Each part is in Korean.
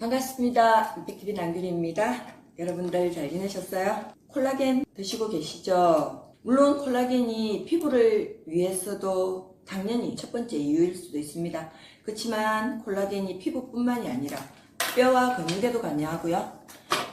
반갑습니다. 임팩티비 남균입니다. 여러분들 잘 지내셨어요? 콜라겐 드시고 계시죠? 물론 콜라겐이 피부를 위해서도 당연히 첫 번째 이유일 수도 있습니다. 그렇지만 콜라겐이 피부뿐만이 아니라 뼈와 근육에도 관여하고요.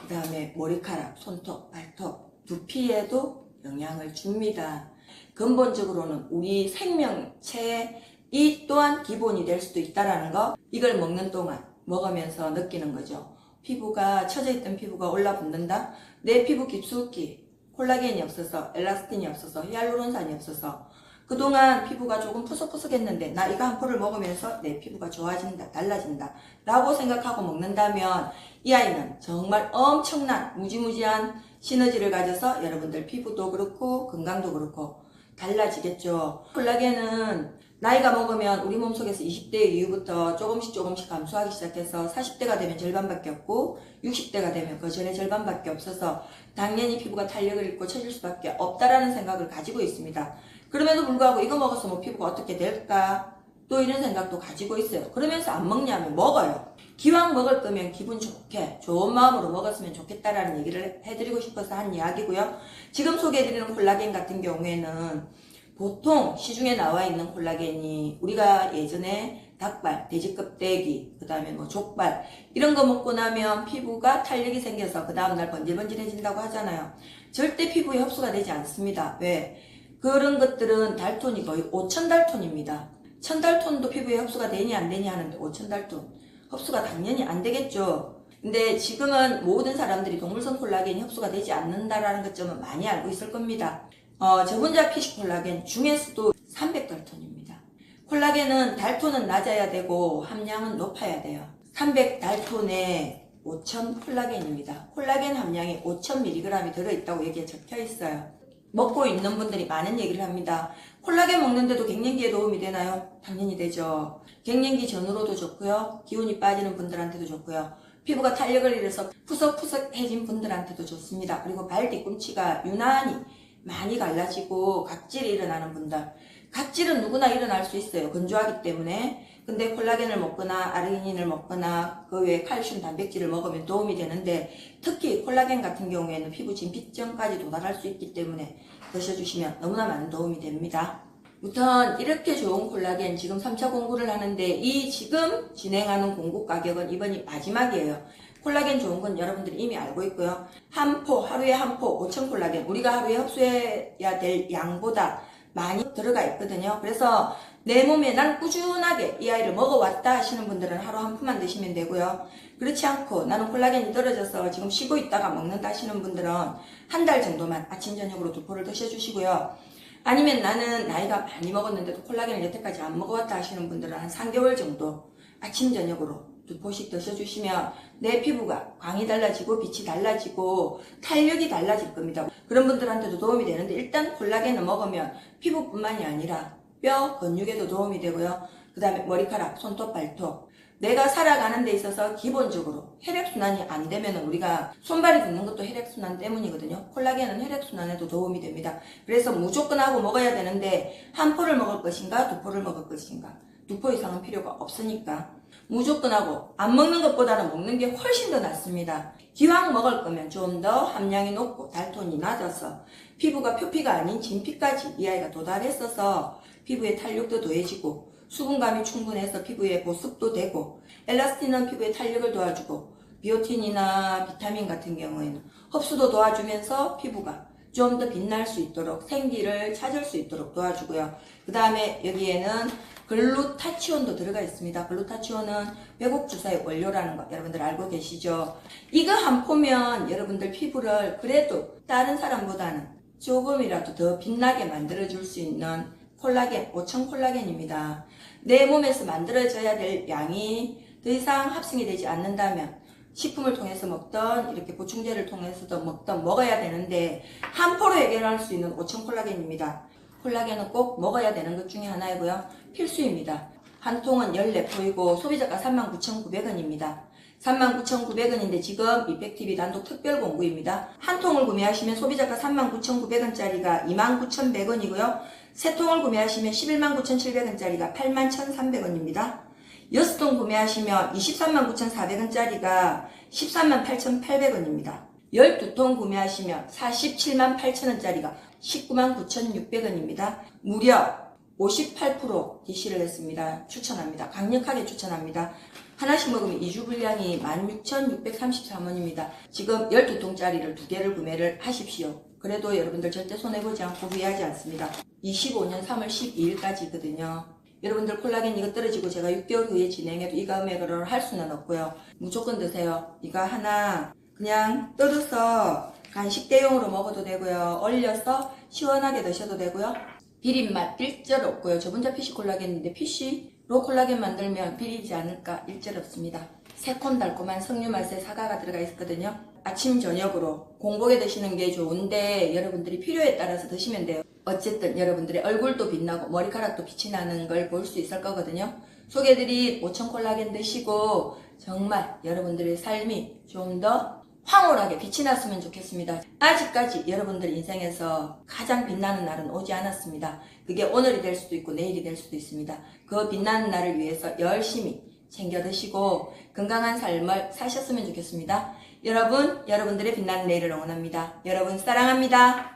그 다음에 머리카락, 손톱, 발톱, 두피에도 영향을 줍니다. 근본적으로는 우리 생명체의 이 또한 기본이 될 수도 있다라는 거 이걸 먹는 동안 먹으면서 느끼는 거죠. 피부가 처져 있던 피부가 올라붙는다. 내 피부 깊숙이 콜라겐이 없어서 엘라스틴이 없어서 히알루론산이 없어서 그동안 피부가 조금 푸석푸석했는데 나 이거 한 포를 먹으면서 내 피부가 좋아진다 달라진다 라고 생각하고 먹는다면 이 아이는 정말 엄청난 무지무지한 시너지를 가져서 여러분들 피부도 그렇고 건강도 그렇고 달라지겠죠. 콜라겐은 나이가 먹으면 우리 몸속에서 20대 이후부터 조금씩 조금씩 감소하기 시작해서 40대가 되면 절반밖에 없고 60대가 되면 그 전에 절반밖에 없어서 당연히 피부가 탄력을 잃고 처질 수밖에 없다라는 생각을 가지고 있습니다. 그럼에도 불구하고 이거 먹어서 뭐 피부가 어떻게 될까? 또 이런 생각도 가지고 있어요. 그러면서 안 먹냐면 먹어요. 기왕 먹을 거면 기분 좋게 좋은 마음으로 먹었으면 좋겠다라는 얘기를 해드리고 싶어서 한 이야기고요. 지금 소개해드리는 콜라겐 같은 경우에는 보통 시중에 나와 있는 콜라겐이 우리가 예전에 닭발, 돼지 껍데기, 그 다음에 뭐 족발 이런 거 먹고 나면 피부가 탄력이 생겨서 그 다음날 번질번질해진다고 하잖아요. 절대 피부에 흡수가 되지 않습니다. 왜? 그런 것들은 달톤이 거의 5천 달톤입니다. 천 달톤도 피부에 흡수가 되니 안 되니 하는데 5천 달톤 흡수가 당연히 안 되겠죠. 근데 지금은 모든 사람들이 동물성 콜라겐이 흡수가 되지 않는다라는 것점은 많이 알고 있을 겁니다. 어, 저분자 피시 콜라겐 중에서도 300달톤입니다. 콜라겐은 달톤은 낮아야 되고 함량은 높아야 돼요. 300달톤에 5,000 콜라겐입니다. 콜라겐 함량이 5,000mg이 들어있다고 여기에 적혀 있어요. 먹고 있는 분들이 많은 얘기를 합니다. 콜라겐 먹는데도 갱년기에 도움이 되나요? 당연히 되죠. 갱년기 전후로도 좋고요. 기운이 빠지는 분들한테도 좋고요. 피부가 탄력을 잃어서 푸석푸석해진 분들한테도 좋습니다. 그리고 발 뒤꿈치가 유난히 많이 갈라지고 각질이 일어나는 분들. 각질은 누구나 일어날 수 있어요. 건조하기 때문에. 근데 콜라겐을 먹거나 아르기닌을 먹거나 그 외에 칼슘 단백질을 먹으면 도움이 되는데 특히 콜라겐 같은 경우에는 피부 진피점까지 도달할 수 있기 때문에 드셔주시면 너무나 많은 도움이 됩니다. 우선 이렇게 좋은 콜라겐 지금 3차 공구를 하는데 이 지금 진행하는 공구 가격은 이번이 마지막이에요. 콜라겐 좋은 건 여러분들이 이미 알고 있고요. 한 포, 하루에 한 포, 5천 콜라겐. 우리가 하루에 흡수해야 될 양보다 많이 들어가 있거든요. 그래서 내 몸에 난 꾸준하게 이 아이를 먹어왔다 하시는 분들은 하루 한 푼만 드시면 되고요. 그렇지 않고 나는 콜라겐이 떨어져서 지금 쉬고 있다가 먹는다 하시는 분들은 한 달 정도만 아침, 저녁으로 두 포를 드셔주시고요. 아니면 나는 나이가 많이 먹었는데도 콜라겐을 여태까지 안 먹어왔다 하시는 분들은 한 3개월 정도 아침, 저녁으로 두 포씩 드셔주시면 내 피부가 광이 달라지고 빛이 달라지고 탄력이 달라질 겁니다. 그런 분들한테도 도움이 되는데 일단 콜라겐을 먹으면 피부뿐만이 아니라 뼈, 근육에도 도움이 되고요. 그 다음에 머리카락, 손톱, 발톱. 내가 살아가는 데 있어서 기본적으로 혈액순환이 안 되면 우리가 손발이 붓는 것도 혈액순환 때문이거든요. 콜라겐은 혈액순환에도 도움이 됩니다. 그래서 무조건 하고 먹어야 되는데 한 포를 먹을 것인가 두 포를 먹을 것인가 두 포 이상은 필요가 없으니까 무조건 하고 안 먹는 것보다는 먹는 게 훨씬 더 낫습니다. 기왕 먹을 거면 좀 더 함량이 높고 달톤이 낮아서 피부가 표피가 아닌 진피까지 이 아이가 도달했어서 피부에 탄력도 더해지고 수분감이 충분해서 피부에 보습도 되고 엘라스틴은 피부에 탄력을 도와주고 비오틴이나 비타민 같은 경우에는 흡수도 도와주면서 피부가 좀 더 빛날 수 있도록 생기를 찾을 수 있도록 도와주고요. 그 다음에 여기에는 글루타치온도 들어가 있습니다. 글루타치온은 배곡 주사의 원료라는 거 여러분들 알고 계시죠? 이거 한 포면 여러분들 피부를 그래도 다른 사람보다는 조금이라도 더 빛나게 만들어줄 수 있는 콜라겐, 5천 콜라겐입니다. 내 몸에서 만들어져야 될 양이 더 이상 합성이 되지 않는다면 식품을 통해서 먹던 이렇게 보충제를 통해서도 먹던 먹어야 되는데 한 포로 해결할 수 있는 5천 콜라겐입니다. 콜라겐은 꼭 먹어야 되는 것 중에 하나이고요. 필수입니다. 한 통은 14포이고 소비자가 39,900원입니다. 39,900원인데 지금 이펙티비 단독 특별 공구입니다. 한 통을 구매하시면 소비자가 39,900원짜리가 29,100원이고요. 세 통을 구매하시면 119,700원짜리가 81,300원입니다. 6통 구매하시면 23만 9,400원짜리가 13만 8,800원입니다. 12통 구매하시면 47만 8천원짜리가 19만 9,600원입니다. 무려 58% DC를 했습니다. 추천합니다. 강력하게 추천합니다. 하나씩 먹으면 2주 분량이 16,633원입니다. 지금 12통짜리를 두 개를 구매를 하십시오. 그래도 여러분들 절대 손해보지 않고 후회하지 않습니다. 25년 3월 12일까지거든요. 여러분들 콜라겐 이거 떨어지고 제가 6개월 후에 진행해도 이 금액으로 할 수는 없고요. 무조건 드세요. 이거 하나 그냥 뜯어서 간식 대용으로 먹어도 되고요. 얼려서 시원하게 드셔도 되고요. 비린 맛 일절 없고요. 저 혼자 PC 콜라겐인데 PC로 콜라겐 만들면 비리지 않을까 일절 없습니다. 새콤달콤한 석류 맛의 사과가 들어가 있거든요. 아침 저녁으로 공복에 드시는 게 좋은데 여러분들이 필요에 따라서 드시면 돼요. 어쨌든 여러분들의 얼굴도 빛나고 머리카락도 빛이 나는 걸 볼 수 있을 거거든요. 소개드린 5천 콜라겐 드시고 정말 여러분들의 삶이 좀 더 황홀하게 빛이 났으면 좋겠습니다. 아직까지 여러분들 인생에서 가장 빛나는 날은 오지 않았습니다. 그게 오늘이 될 수도 있고 내일이 될 수도 있습니다. 그 빛나는 날을 위해서 열심히 챙겨 드시고 건강한 삶을 사셨으면 좋겠습니다. 여러분, 여러분들의 빛나는 내일을 응원합니다. 여러분 사랑합니다.